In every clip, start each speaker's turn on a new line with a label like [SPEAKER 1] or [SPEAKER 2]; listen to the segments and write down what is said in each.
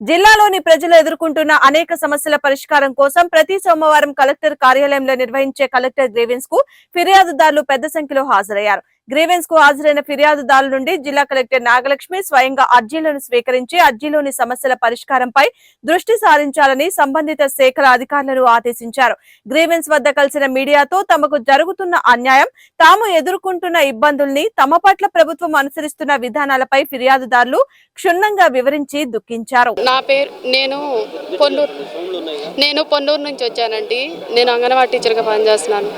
[SPEAKER 1] జిల్లాలోని ప్రజలు ఎదుర్కొంటున్న అనేక సమస్యల పరిష్కారం కోసం ప్రతి సోమవారం కలెక్టర్ కార్యాలయంలో నిర్వహించే కలెక్టర్ గ్రీవెన్స్కు ఫిర్యాదుదారులు పెద్ద సంఖ్యలో హాజరయ్యారు. గ్రీవెన్స్కు హాజరైన ఫిర్యాదుదారుల నుండి జిల్లా కలెక్టర్ నాగలక్ష్మి స్వయంగా అర్జీలను స్వీకరించి అర్జీలోని సమస్యల పరిష్కారంపై దృష్టి సారించాలని సంబంధిత శాఖల అధికారులను ఆదేశించారు. గ్రీవెన్స్ వద్ద కలిసిన మీడియాతో తమకు జరుగుతున్న అన్యాయం తాము ఎదుర్కొంటున్న ఇబ్బందుల్ని తమ పట్ల ప్రభుత్వం అనుసరిస్తున్న విధానాలపై ఫిర్యాదుదారులు క్షుణ్ణంగా వివరించి దుఃఖించారు.
[SPEAKER 2] నా పేరు నేను నేను పొన్నూరు నుంచి వచ్చానండి. నేను అంగన్వాడీ టీచర్గా పనిచేస్తున్నాను.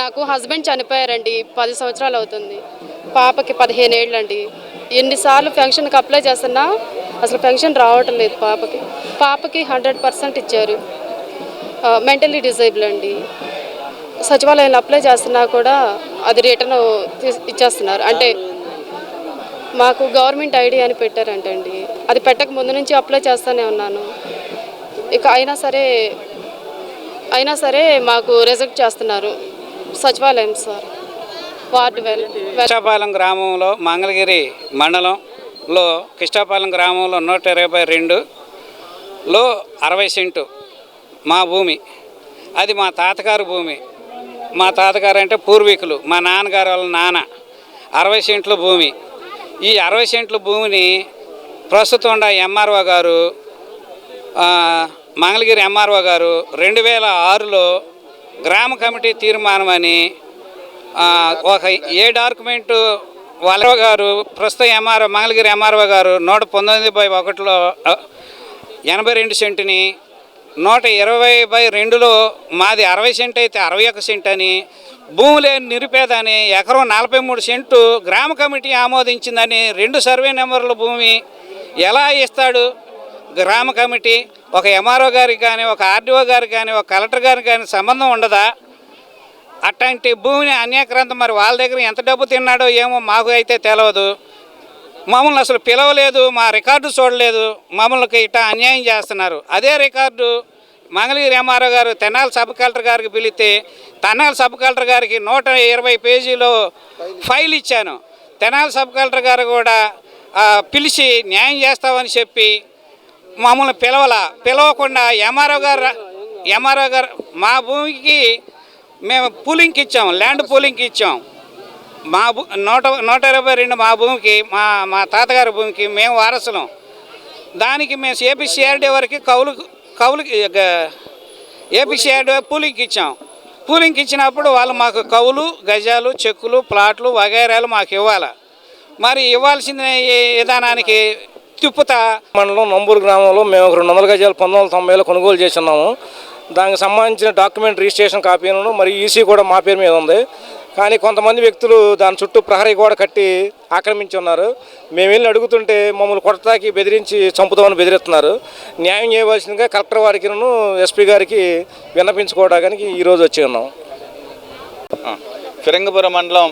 [SPEAKER 2] నాకు హస్బెండ్ చనిపోయారండి. పది సంవత్సరాలు అవుతుంది. పాపకి పదిహేను ఏళ్ళండి. ఎన్నిసార్లు పెన్షన్కి అప్లై చేస్తున్నా అసలు పెన్షన్ రావటం లేదు పాపకి. పాపకి హండ్రెడ్ పర్సెంట్ ఇచ్చారు. మెంటలీ డిజేబుల్ అండి. సచివాలయంలో అప్లై చేస్తున్నా కూడా అది రిటర్న్ ఇచ్చేస్తున్నారు. అంటే మాకు గవర్నమెంట్ ఐడి అని పెట్టారంటండి. అది పెట్టక ముందు నుంచి అప్లై చేస్తూనే ఉన్నాను. ఇక అయినా సరే అయినా సరే మాకు రిజెక్ట్ చేస్తున్నారు సచివాలయం సార్. వార్డు
[SPEAKER 3] కిష్టాపాలెం గ్రామంలో మంగళగిరి మండలంలో కిష్టాపాలెం గ్రామంలో నూట ఇరవై రెండులో అరవై సెంటు మా భూమి. అది మా తాతగారు భూమి. మా తాతగారు అంటే పూర్వీకులు. మా నాన్నగారు వాళ్ళ నాన్న. అరవై సెంట్ల భూమి. ఈ అరవై సెంట్ల భూమిని ప్రస్తుతం ఉన్న ఎంఆర్ఓ గారు మంగళగిరి ఎంఆర్ఓ గారు రెండు వేల ఆరులో గ్రామ కమిటీ తీర్మానం అని ఒక ఏ డాక్యుమెంటు వాళ్ళ గారు ప్రస్తుతం ఎంఆర్ఓ మంగళగిరి ఎంఆర్ఓ గారు నూట పంతొమ్మిది బై ఒకటిలో ఎనభై రెండు సెంటుని నూట ఇరవై బై రెండులో మాది అరవై సెంట్ అయితే అరవై ఒక సెంట్ అని భూమి లేని నిరుపేద అని ఎకరం నలభై మూడు సెంటు గ్రామ కమిటీ ఆమోదించిందని రెండు సర్వే నెంబర్ల భూమి ఎలా ఇస్తాడు గ్రామ కమిటీ? ఒక ఎంఆర్ఓ గారికి కానీ ఒక ఆర్డీఓ గారికి కానీ ఒక కలెక్టర్ గారికి కానీ సంబంధం ఉండదా? అట్లాంటి భూమిని అన్యాక్రాంత మరి వాళ్ళ దగ్గర ఎంత డబ్బు తిన్నాడో ఏమో మాకు అయితే తెలియదు మమ్మల్ని అసలు పిలవలేదు మా రికార్డు చూడలేదు. మమ్మల్ని ఇట్లా అన్యాయం చేస్తున్నారు. అదే రికార్డు మంగళగిరి ఎంఆర్ఓ గారు తెనాలి సబ్ కలెక్టర్ గారికి పిలిస్తే తెనాలి సబ్ కలెక్టర్ గారికి నూట ఇరవై పేజీలో ఫైల్ ఇచ్చాను. తెనాలి సబ్ కలెక్టర్ గారు కూడా పిలిచి న్యాయం చేస్తామని చెప్పి మమ్మల్ని పిలవల. పిలవకుండా ఎంఆర్ఓ గారు ఎంఆర్ఓ గారు మా భూమికి మేము పూలింగ్కి ఇచ్చాం ల్యాండ్ పూలింగ్కి ఇచ్చాం. మా భూ నూట నూట ఇరవై రెండు మా భూమికి మా మా తాతగారి భూమికి మేము వారసులం. దానికి మేము ఏపీసీఆర్డీ వరకు కౌలు కౌలుకి ఏపీసీఆర్డీ పూలింగ్కి ఇచ్చాం. పూలింగ్కి ఇచ్చినప్పుడు వాళ్ళు మాకు కౌలు గజాలు చెక్కులు ప్లాట్లు వగైరాలు మాకు ఇవ్వాలి. మరి ఇవ్వాల్సిన విధానానికి తిప్పుతా
[SPEAKER 4] మండలం నంబూరు గ్రామంలో మేము ఒక రెండు వందల గజాలు పంతొమ్మిది వందల తొంభైలో కొనుగోలు చేస్తున్నాము దానికి సంబంధించిన డాక్యుమెంట్ రిజిస్ట్రేషన్ కాపీను మరి ఈసీ కూడా మా పేరు మీద ఉంది. కానీ కొంతమంది వ్యక్తులు దాని చుట్టూ ప్రహరీ గోడ కట్టి ఆక్రమించి ఉన్నారు. మేము వెళ్ళి అడుగుతుంటే మమ్మల్ని కొడతాకి బెదిరించి చంపుతామని బెదిరిస్తున్నారు. న్యాయం చేయవలసిందిగా కలెక్టర్ వారికి ఎస్పీ గారికి విన్నపించుకోవడానికి ఈరోజు వచ్చి ఉన్నాం.
[SPEAKER 5] ఫిరంగపురం మండలం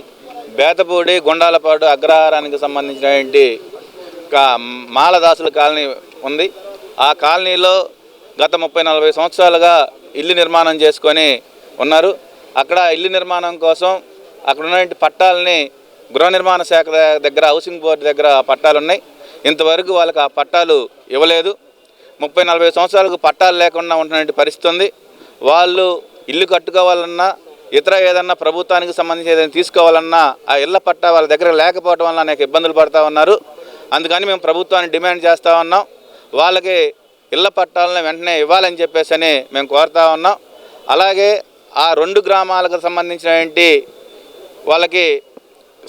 [SPEAKER 5] బేతపూడి గుండాలపాడు అగ్రహారానికి సంబంధించినటువంటి మాలదాసుల కాలనీ ఉంది. ఆ కాలనీలో గత ముప్పై నలభై సంవత్సరాలుగా ఇల్లు నిర్మాణం చేసుకొని ఉన్నారు. అక్కడ ఇల్లు నిర్మాణం కోసం అక్కడ ఉన్నటువంటి పట్టాలని గృహ నిర్మాణ శాఖ దగ్గర హౌసింగ్ బోర్డు దగ్గర పట్టాలు ఉన్నాయి. ఇంతవరకు వాళ్ళకి ఆ పట్టాలు ఇవ్వలేదు. ముప్పై నలభై సంవత్సరాలకు పట్టాలు లేకుండా ఉన్నటువంటి పరిస్థితి ఉంది. వాళ్ళు ఇల్లు కట్టుకోవాలన్నా ఇతర ఏదన్నా ప్రభుత్వానికి సంబంధించి ఏదైనా తీసుకోవాలన్నా ఆ ఇళ్ళ పట్టా వాళ్ళ దగ్గర లేకపోవడం వల్ల అనేక ఇబ్బందులు పడతా ఉన్నారు. అందుకని మేము ప్రభుత్వాన్ని డిమాండ్ చేస్తూ ఉన్నాం. వాళ్ళకి ఇళ్ళ పట్టాలను వెంటనే ఇవ్వాలని చెప్పేసి అని మేము కోరుతా ఉన్నాం. అలాగే ఆ రెండు గ్రామాలకు సంబంధించినటువంటి వాళ్ళకి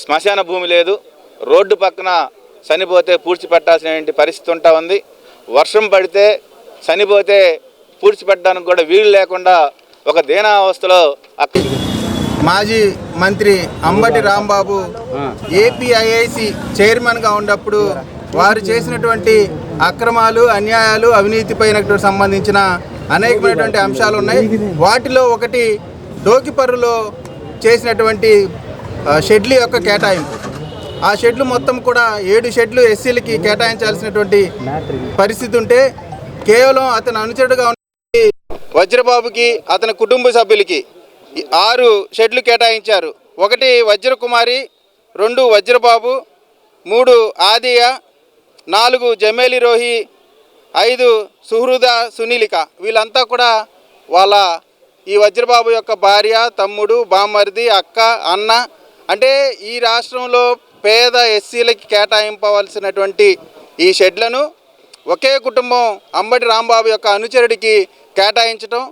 [SPEAKER 5] శ్మశాన భూమి లేదు. రోడ్డు పక్కన చనిపోతే పూడ్చిపెట్టాల్సినటువంటి పరిస్థితి ఉంటా ఉంది. వర్షం పడితే చనిపోతే పూడ్చిపెట్టడానికి కూడా వీలు లేకుండా ఒక దీనావస్థలో అక్కడ
[SPEAKER 6] మాజీ మంత్రి అంబటి రాంబాబు ఏపీఐఐసి చైర్మన్గా ఉన్నప్పుడు వారు చేసినటువంటి అక్రమాలు అన్యాయాలు అవినీతిపైనటువంటి సంబంధించిన అనేకమైనటువంటి అంశాలు ఉన్నాయి. వాటిలో ఒకటి డోకిపర్రులో చేసినటువంటి షెడ్ల యొక్క కేటాయింపు. ఆ షెడ్లు మొత్తం కూడా ఏడు షెడ్లు ఎస్సీలకి కేటాయించాల్సినటువంటి పరిస్థితి ఉంటే కేవలం అతను అనుచరుడుగా ఉన్న వజ్రబాబుకి అతని కుటుంబ సభ్యులకి ఆరు షెడ్లు కేటాయించారు. ఒకటి వజ్రకుమారి రెండు వజ్రబాబు మూడు ఆదియ నాలుగు జమేలి రోహి ఐదు సుహృద సునీలిక. వీళ్ళంతా కూడా వాళ్ళ ఈ వజ్రబాబు యొక్క భార్య తమ్ముడు బామ్మరిది అక్క అన్న. అంటే ఈ రాష్ట్రంలో పేద ఎస్సీలకి కేటాయింపవలసినటువంటి ఈ షెడ్లను ఒకే కుటుంబం అంబటి రాంబాబు యొక్క అనుచరుడికి కేటాయించడం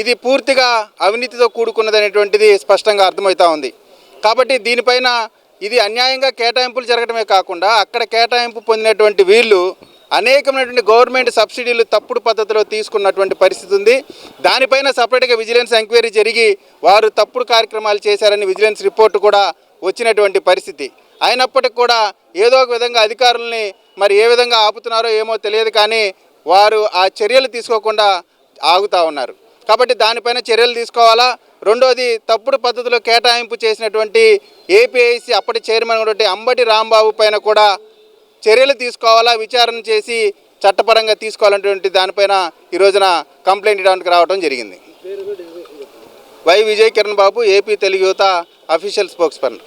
[SPEAKER 6] ఇది పూర్తిగా అవినీతితో కూడుకున్నదనేటువంటిది స్పష్టంగా అర్థమవుతా ఉంది. కాబట్టి దీనిపైన ఇది అన్యాయంగా కేటాయింపులు జరగడమే కాకుండా అక్కడ కేటాయింపు పొందినటువంటి వీళ్ళు అనేకమైనటువంటి గవర్నమెంట్ సబ్సిడీలు తప్పుడు పద్ధతిలో తీసుకున్నటువంటి పరిస్థితి ఉంది. దానిపైన సపరేట్గా విజిలెన్స్ ఎంక్వైరీ జరిగి వారు తప్పుడు కార్యక్రమాలు చేశారని విజిలెన్స్ రిపోర్టు కూడా వచ్చినటువంటి పరిస్థితి. అయినప్పటికీ కూడా ఏదో ఒక విధంగా అధికారుల్ని మరి ఏ విధంగా ఆపుతున్నారో ఏమో తెలియదు కానీ వారు ఆ చర్యలు తీసుకోకుండా ఆగుతూ ఉన్నారు. కాబట్టి దానిపైన చర్యలు తీసుకోవాలా? రెండోది తప్పుడు పద్ధతిలో కేటాయింపు చేసినటువంటి ఏపీఐసి అప్పటి చైర్మన్ ఉన్నటువంటి అంబటి రాంబాబు పైన కూడా చర్యలు తీసుకోవాలా? విచారణ చేసి చట్టపరంగా తీసుకోవాలనేటువంటి దానిపైన ఈ రోజున కంప్లైంట్ ఇవ్వడానికి రావడం జరిగింది. Y Vijay Kiran Babu A P Telugu యువత అఫీషియల్ స్పోక్స్ పర్సన్.